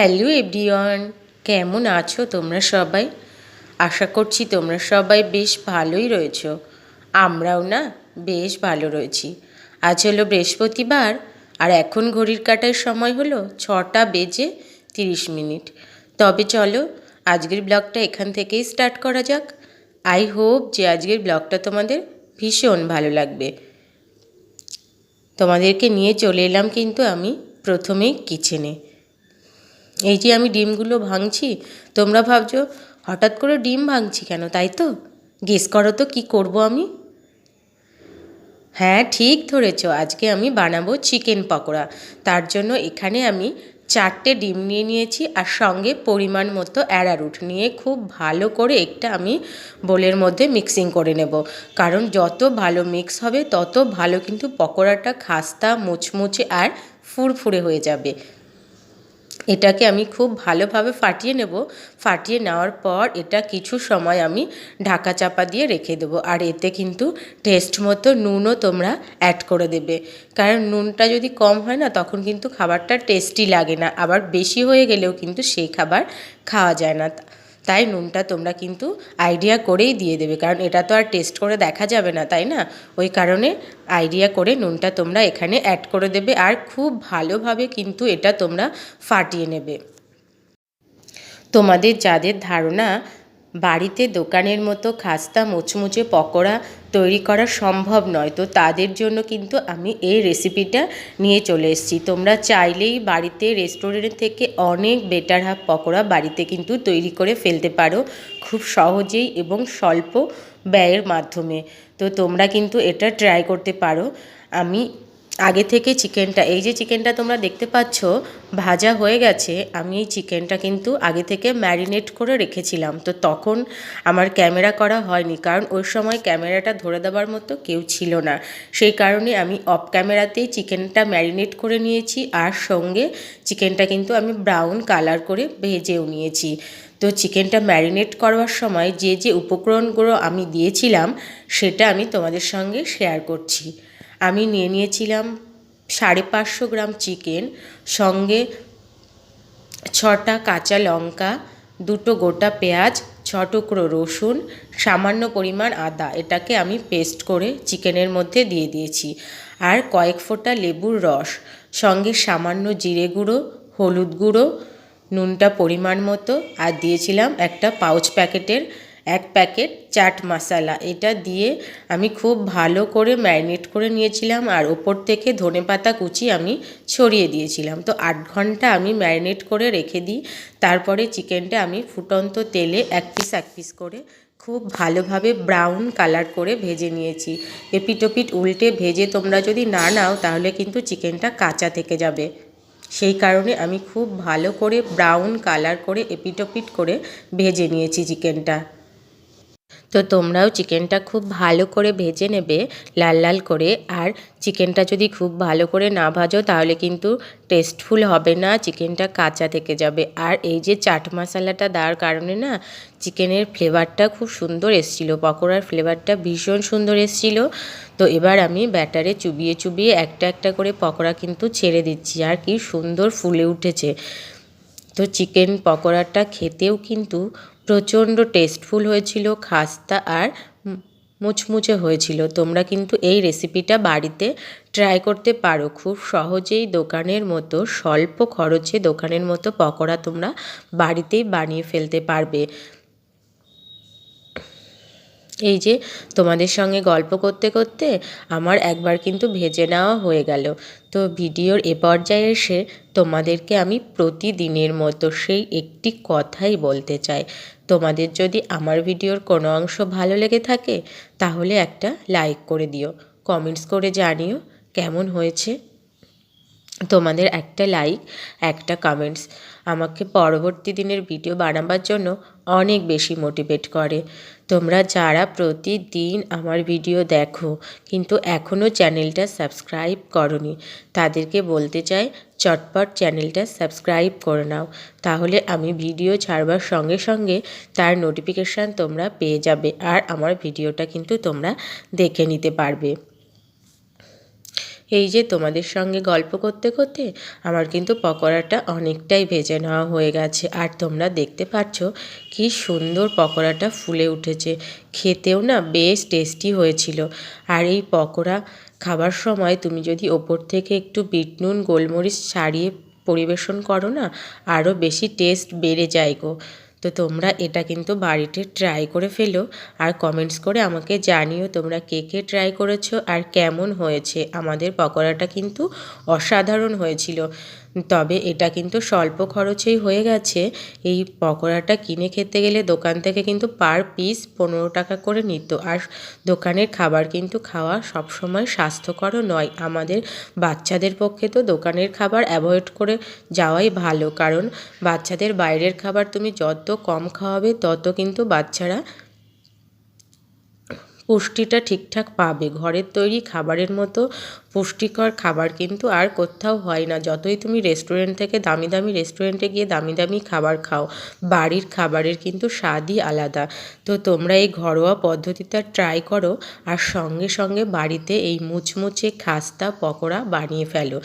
Hello everyone, কেমন আছো তোমরা সবাই? আশা করছি তোমরা সবাই বেশ ভালোই রয়েছো। আমরাও না বেশ ভালো রয়েছি। আজ হলো বৃহস্পতিবার আর এখন ঘড়ির কাটার সময় হলো ছটা বেজে তিরিশ মিনিট। তবে চলো আজকের ব্লগটা এখান থেকেই স্টার্ট করা যাক। আই হোপ যে আজকের ব্লগটা তোমাদের ভীষণ ভালো লাগবে। তোমাদেরকে নিয়ে চলে এলাম কিন্তু আমি প্রথমেই কিচেনে। এই যে আমি ডিমগুলো ভাঙছি, তোমরা ভাবছ, হঠাৎ করে ডিম ভাঙছি কেন, তাই তো? গেস করো তো কী করব আমি? হ্যাঁ ঠিক ধরেছ, আজকে আমি বানাবো চিকেন পকোড়া। তার জন্য এখানে আমি চারটে ডিম নিয়ে নিয়েছি, আর সঙ্গে পরিমাণ মতো অ্যারারুট নিয়ে খুব ভালো করে একটা আমি বোলের মধ্যে মিক্সিং করে নেব। কারণ যত ভালো মিক্স হবে, তত ভালো কিন্তু পকোড়াটা খাস্তা, মুচমুচে আর ফুরফুরে হয়ে যাবে। এটাকে আমি খুব ভালোভাবে ফাটিয়ে নেব। ফাটিয়ে নেওয়ার পর এটা কিছু সময় আমি ঢাকা চাপা দিয়ে রেখে দেবো। আর এতে কিন্তু টেস্ট মতো নুনও তোমরা অ্যাড করে দেবে। কারণ নুনটা যদি কম হয় না, তখন কিন্তু খাবারটা টেস্টি লাগে না। আবার বেশি হয়ে গেলেও কিন্তু সেই খাবার খাওয়া যায় না। তাই নুনটা তোমরা কিন্তু আইডিয়া করেই দিয়ে দেবে। কারণ এটা তো আর টেস্ট করে দেখা যাবে না, তাই না? ওই কারণে আইডিয়া করে নুনটা তোমরা এখানে অ্যাড করে দেবে আর খুব ভালোভাবে কিন্তু এটা তোমরা ফাটিয়ে নেবে। তোমাদের যাদের ধারণা বাড়িতে দোকানের মতো খাস্তা, মুচমুচে পকোড়া তৈরি করা সম্ভব নয়। তো তাদের জন্য কিন্তু আমি এই রেসিপিটা নিয়ে চলে এসেছি। তোমরা চাইলেই বাড়িতে রেস্টুরেন্ট থেকে অনেক বেটার হাফ পকোড়া বাড়িতে কিন্তু তৈরি করে ফেলতে পারো খুব সহজেই এবং স্বল্প ব্যয়ের মাধ্যমে। তো তোমরা কিন্তু এটা ট্রাই করতে পারো। আমি আগে থেকে চিকেনটা, এই যে চিকেনটা তোমরা দেখতে পাচ্ছ, ভাজা হয়ে গেছে, আমি এই চিকেনটা কিন্তু আগে থেকে ম্যারিনেট করে রেখেছিলাম। তো তখন আমার ক্যামেরা করা হয়নি, কারণ ওই সময় ক্যামেরাটা ধরে দেওয়ার মতো কেউ ছিল না। সেই কারণে আমি অফ ক্যামেরাতেই চিকেনটা ম্যারিনেট করে নিয়েছি, আর সঙ্গে চিকেনটা কিন্তু আমি ব্রাউন কালার করে ভেজেও নিয়েছি। তো চিকেনটা ম্যারিনেট করবার সময় যে যে উপকরণগুলো আমি দিয়েছিলাম, সেটা আমি তোমাদের সঙ্গে শেয়ার করছি। আমি নিয়ে নিয়েছিলাম সাড়ে পাঁচশো গ্রাম চিকেন, সঙ্গে ছটা কাঁচা লঙ্কা, দুটো গোটা পেঁয়াজ ছ টুকরো রসুন, সামান্য পরিমাণ আদা। এটাকে আমি পেস্ট করে চিকেনের মধ্যে দিয়ে দিয়েছি। আর কয়েক ফোঁটা লেবুর রস, সঙ্গে সামান্য জিরে গুঁড়ো, হলুদ গুঁড়ো, নুনটা পরিমাণ মতো, আর দিয়েছিলাম একটা পাউচ প্যাকেটের এক প্যাকেট চাট মশালা। এটা দিয়ে আমি খুব ভালো করে ম্যারিনেট করে নিয়েছিলাম আর ওপর থেকে ধনে পাতা কুচি আমি ছড়িয়ে দিয়েছিলাম। তো আট ঘণ্টা আমি ম্যারিনেট করে রেখে দিই। তারপরে চিকেনটা আমি ফুটন্ত তেলে এক পিস এক পিস করে খুব ভালোভাবে ব্রাউন কালার করে ভেজে নিয়েছি। এপিটোপিট উল্টে ভেজে তোমরা যদি না নাও, তাহলে কিন্তু চিকেনটা কাঁচা থেকে যাবে। সেই কারণে আমি খুব ভালো করে ব্রাউন কালার করে এপিটোপিট করে ভেজে নিয়েছি চিকেনটা। তো তোমরাও চিকেনটা খুব ভালো করে ভেজে নেবে, লাল লাল করে। আর চিকেনটা যদি খুব ভালো করে না ভাজো, তাহলে কিন্তু টেস্টফুল হবে না, চিকেনটা কাঁচা থেকে যাবে। আর এই যে চাট মশলাটা দেওয়ার কারণে না, চিকেনের ফ্লেভারটা খুব সুন্দর এসেছিল, পকোড়ার ফ্লেভারটা ভীষণ সুন্দর এসেছিল। তো এবার আমি ব্যাটারে চুবিয়ে চুবিয়ে একটা একটা করে পকোড়া কিন্তু ছেড়ে দিচ্ছি, আর কি সুন্দর ফুলে উঠেছে। তো চিকেন পকোড়াটা খেতেও কিন্তু প্রচণ্ড টেস্টফুল হয়েছিল, খাস্তা আর মুচমুচে হয়েছিল। তোমরা কিন্তু এই রেসিপিটা বাড়িতে ট্রাই করতে পারো। খুব সহজেই দোকানের মতো, স্বল্প খরচে দোকানের মতো পকোড়া তোমরা বাড়িতেই বানিয়ে ফেলতে পারবে। এই যে তোমাদের সঙ্গে গল্প করতে করতে আমার একবার কিন্তু ভেজে নেওয়া হয়ে গেল। তো ভিডিওর এ পর্যায়ে এসে তোমাদেরকে আমি প্রতিদিনের মতো সেই একটি কথাই বলতে চাই। তোমাদের যদি আমার ভিডিওর কোনো অংশ ভালো লেগে থাকে, তাহলে একটা লাইক করে দিও, কমেন্টস করে জানিও, কেমন হয়েছে? তোমাদের একটা লাইক একটা কমেন্টস আমাকে পরবর্তী দিনের ভিডিও বানাবার জন্য অনেক বেশি মোটিভেট করে। তোমরা যারা প্রতিদিন আমার ভিডিও দেখো, কিন্তু এখনও চ্যানেলটা সাবস্ক্রাইব করনি, তাদেরকে বলতে চাই, চটপট চ্যানেলটা সাবস্ক্রাইব করে নাও। তাহলে আমি ভিডিও ছাড়বার সঙ্গে সঙ্গে তার নোটিফিকেশান তোমরা পেয়ে যাবে, আর আমার ভিডিওটা কিন্তু তোমরা দেখে নিতে পারবে। এই যে তোমাদের সঙ্গে গল্প করতে করতে আমার কিন্তু পকোড়াটা অনেকটাই ভেজে নেওয়া হয়ে গেছে। আর তোমরা দেখতে পাচ্ছ কি সুন্দর পকোড়াটা ফুলে উঠেছে। খেতেও না বেশ টেস্টি হয়েছিল। আর এই পকোড়া খাবার সময় তুমি যদি ওপর থেকে একটু বিট নুন, গোলমরিচ ছাড়িয়ে পরিবেশন করো না, আরও বেশি টেস্ট বেড়ে যায় গো। তো তোমরা এটা কিন্তু বাড়িতে ট্রাই করে ফেলো আর কমেন্টস করে আমাকে জানিও তোমরা কে কে ট্রাই করেছ আর কেমন হয়েছে। আমাদের পকোড়াটা কিন্তু অসাধারণ হয়েছিল। তবে এটা কিন্তু স্বল্প খরচেই হয়ে গেছে। এই পকোড়াটা কিনে খেতে গেলে দোকান থেকে কিন্তু পার পিস পনেরো টাকা করে নিত। আর দোকানের খাবার কিন্তু খাওয়া সবসময় স্বাস্থ্যকরও নয়। আমাদের বাচ্চাদের পক্ষে তো দোকানের খাবার অ্যাভয়েড করে যাওয়াই ভালো। কারণ বাচ্চাদের বাইরের খাবার তুমি যত কম খাওয়াবে, তত কিন্তু বাচ্চারা পুষ্টিটা ঠিকঠাক পাবে। ঘরের তৈরি খাবারের মতো পুষ্টিকর খাবার কিন্তু আর কোথাও হয় না। যতই তুমি রেস্টুরেন্ট থেকে দামি দামি রেস্টুরেন্টে গিয়ে দামি দামি খাবার খাও, বাড়ির খাবারের কিন্তু স্বাদই আলাদা। তো তোমরা এই ঘরোয়া পদ্ধতিটা ট্রাই করো আর সঙ্গে সঙ্গে বাড়িতে এই মুচমুচে খাস্তা পকোড়া বানিয়ে ফেলো।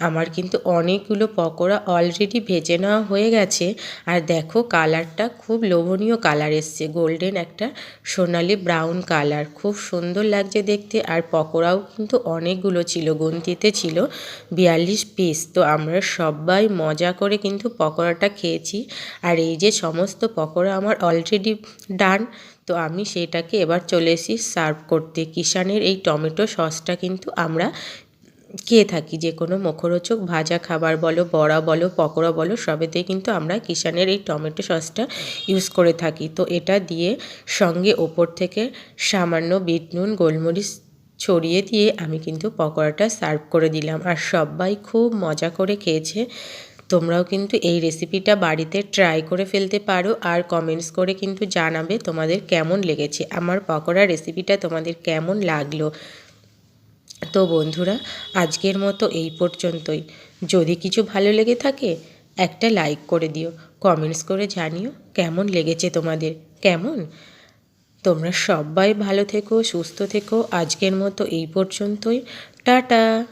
আমার কিন্তু অনেকগুলো পকোড়া অলরেডি ভেজে নেওয়া হয়ে গেছে। আর দেখো কালারটা খুব লোভনীয় কালার এসছে গোল্ডেন একটা সোনালি ব্রাউন কালার। খুব সুন্দর লাগছে দেখতে। আর পকোড়াও কিন্তু অনেকগুলো ছিল, গুনতিতে ছিল, বিয়াল্লিশ পিস তো আমরা সবাই মজা করে কিন্তু পকোড়াটা খেয়েছি। আর এই যে সমস্ত পকোড়া আমার অলরেডি ডান তো আমি সেটাকে এবার চলে এসেছি সার্ভ করতে। কিষানের এই টমেটো সসটা কিন্তু আমরা খেয়ে থাকি, যে কোনো মুখরোচক ভাজা খাবার বলো, বড়া বলো, পকোড়া বলো, সবেতেই কিন্তু আমরা কিষানের এই টমেটো সসটা ইউজ করে থাকি। তো এটা দিয়ে সঙ্গে ওপর থেকে সামান্য বিট নুন, গোলমরিচ ছড়িয়ে দিয়ে আমি কিন্তু পকোড়াটা সার্ভ করে দিলাম। আর সবাই খুব মজা করে খেয়েছে। তোমরাও কিন্তু এই রেসিপিটা বাড়িতে ট্রাই করে ফেলতে পারো আর কমেন্টস করে কিন্তু জানাবে তোমাদের কেমন লেগেছে। আমার পকোড়া রেসিপিটা তোমাদের কেমন লাগল? তো বন্ধুরা, আজকের মতো এই পর্যন্তই। যদি কিছু ভালো লেগে থাকে, একটা লাইক করে দিও কমেন্টস করে জানিও কেমন লেগেছে তোমাদের, কেমন? তোমরা সবাই ভালো থেকো, সুস্থ থেকো, আজকের মতো এই পর্যন্তই, টাটা!